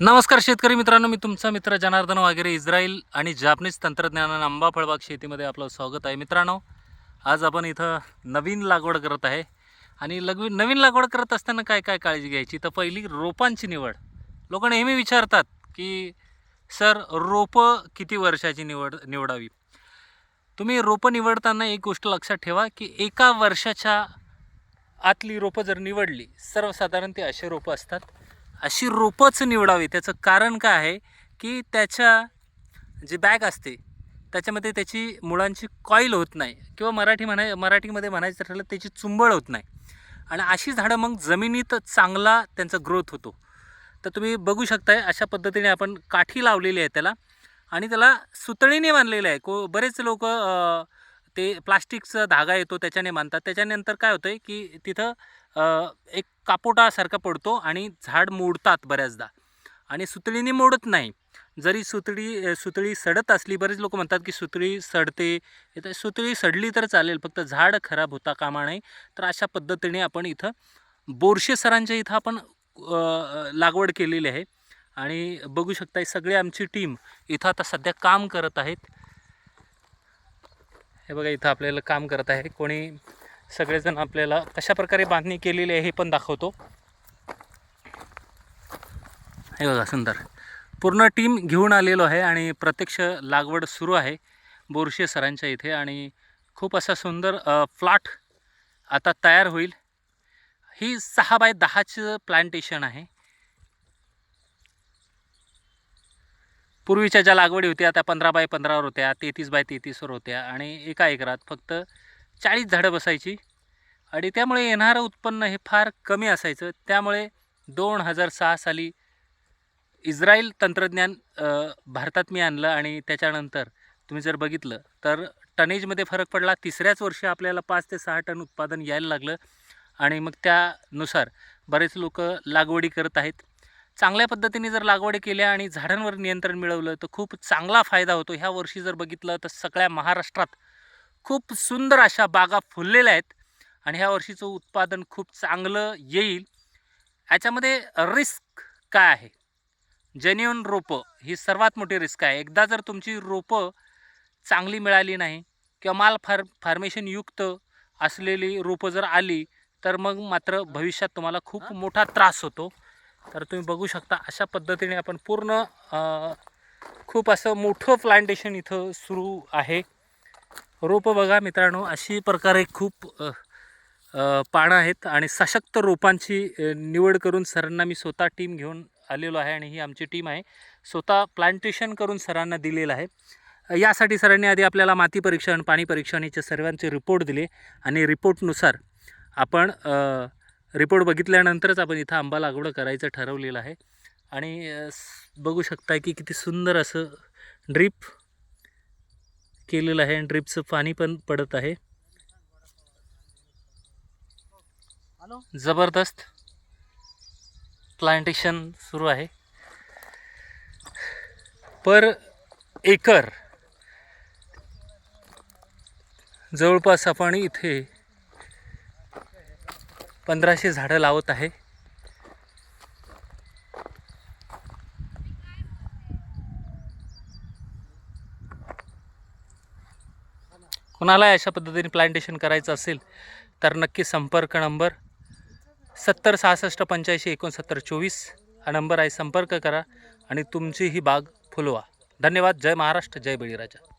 नमस्कार शेतकरी मित्रांनो मी तुमचा मित्र जनार्दन वगैरे इस्रायल आणि जापनीज तंत्रज्ञानानं आंबा फळबाग शेतीमध्ये आपलं स्वागत आहे. मित्रांनो आज आपण इथं नवीन लागवड करत आहे आणि लघवी नवीन लागवड करत असताना काय काय काळजी घ्यायची? तर पहिली रोपांची निवड. लोक नेहमी विचारतात की सर रोपं किती वर्षाची निवड निवडावी? तुम्ही रोपं निवडताना एक गोष्ट लक्षात ठेवा की एका वर्षाच्या आतली रोपं जर निवडली सर्वसाधारण ते असे रोपं असतात अशी रोपंच निवडावी. त्याचं कारण काय आहे की त्याच्या जी बॅग असते त्याच्यामध्ये त्याची मुळांची कॉईल होत नाही किंवा मराठी म्हणा मराठीमध्ये म्हणायचं ठरलं त्याची चुंबळ होत नाही. आणि अशी झाडं मग जमिनीत चांगला त्यांचा ग्रोथ होतो. तर तुम्ही बघू शकताय अशा पद्धतीने आपण काठी लावलेली आहे त्याला आणि त्याला सुतळीने बांधलेलं आहे. को बरेच लोक ते प्लास्टिकचा धागा येतो त्याच्याने बांधतात. त्याच्यानंतर काय होतं आहे की तिथं एक कापोटासारखा पडतो आणि झाड मोडतात बऱ्याचदा. आणि सुतळीने मोडत नाही. जरी सुतळी सुतळी सडत असली बरेच लोक म्हणतात की सुतळी सडते. तर सुतळी सडली तर चालेल फक्त झाड खराब होता कामा नाही तर अशा पद्धतीने आपण इथं बोरशे सरांच्या इथं आपण लागवड केलेली आहे. आणि बघू शकताय सगळी आमची टीम इथं आता सध्या काम करत आहेत. हे बघा इथं आपल्याला काम करत आहे. कोणी सगळेजण आपल्याला कशा प्रकारे बांधणी केलेली आहे हे पण दाखवतो. हे बघा सुंदर. पूर्ण टीम घेऊन आलेलो आहे आणि प्रत्यक्ष लागवड सुरू आहे बोरशे सरांच्या इथे आणि खूप असा सुंदर फ्लॅट आता तयार होईल. ही सहा बाय दहाचं प्लांटेशन आहे. पूर्वीच्या ज्या लागवडी होत्या त्या पंधरा बाय पंधरावर होत्या तेहतीस बाय तेहतीसवर होत्या आणि एका एकरात फक्त चाळीस झाडं बसायची. आणि त्यामुळे येणारं उत्पन्न हे फार कमी असायचं. त्यामुळे दोन हजार सहा साली इस्रायल तंत्रज्ञान भारतात मी आणलं आणि त्याच्यानंतर तुम्ही जर बघितलं तर टनेजमध्ये फरक पडला. तिसऱ्याच वर्षी आपल्याला पाच ते सहा टन उत्पादन यायला लागलं. आणि मग त्यानुसार बरेच लोक लागवडी करत आहेत. चांगल्या पद्धतीने जर लागवडी केल्या आणि झाडांवर नियंत्रण मिळवलं तर खूप चांगला फायदा होतो. ह्या वर्षी जर बघितलं तर सगळ्या महाराष्ट्रात खूप सुंदर अशा बागा फुललेल्या आहेत आणि ह्या वर्षीचं उत्पादन खूप चांगलं येईल. याच्यामध्ये रिस्क काय आहे? जेन्युन रोपं ही सर्वात मोठी रिस्क आहे. एकदा जर तुमची रोपं चांगली मिळाली नाही किंवा माल फार फार्मेशनयुक्त असलेली रोपं जर आली तर मग मात्र भविष्यात तुम्हाला खूप मोठा त्रास होतो. तर तुम्ही बघू शकता अशा पद्धतीने आपण पूर्ण खूप असं मोठं प्लांटेशन इथं सुरू आहे. रोपं बघा मित्रांनो अशी प्रकारे खूप पानं आहेत आणि सशक्त रोपांची निवड करून सरांना मी स्वतः टीम घेऊन आलेलो आहे आणि ही आमची टीम आहे. स्वतः प्लांटेशन करून सरांना दिलेलं आहे. यासाठी सरांनी आधी आपल्याला माती परीक्षण पाणी परीक्षण याचे सर्वांचे रिपोर्ट दिले आणि रिपोर्टनुसार आपण रिपोर्ट बघितल्यानंतरच आपण इथं आंबा लागवड करायचं ठरवलेलं आहे. आणि बघू शकताय की किती सुंदर असं ड्रीप केलेलं आहे आणि ड्रिपचं पाणी पण पडत आहे. जबरदस्त प्लांटेशन सुरू आहे. पर एकर जवळपास आपण इथे पंधराशे झाडं लावत आहे. कुणाला अशा पद्धतीने प्लांटेशन करायचं असेल तर नक्की संपर्क नंबर सत्तर सहासष्ट पंच्याऐंशी एकोणसत्तर चोवीस हा नंबर आहे. संपर्क करा आणि तुमची ही बाग फुलवा. धन्यवाद. जय महाराष्ट्र. जय बळीराजा.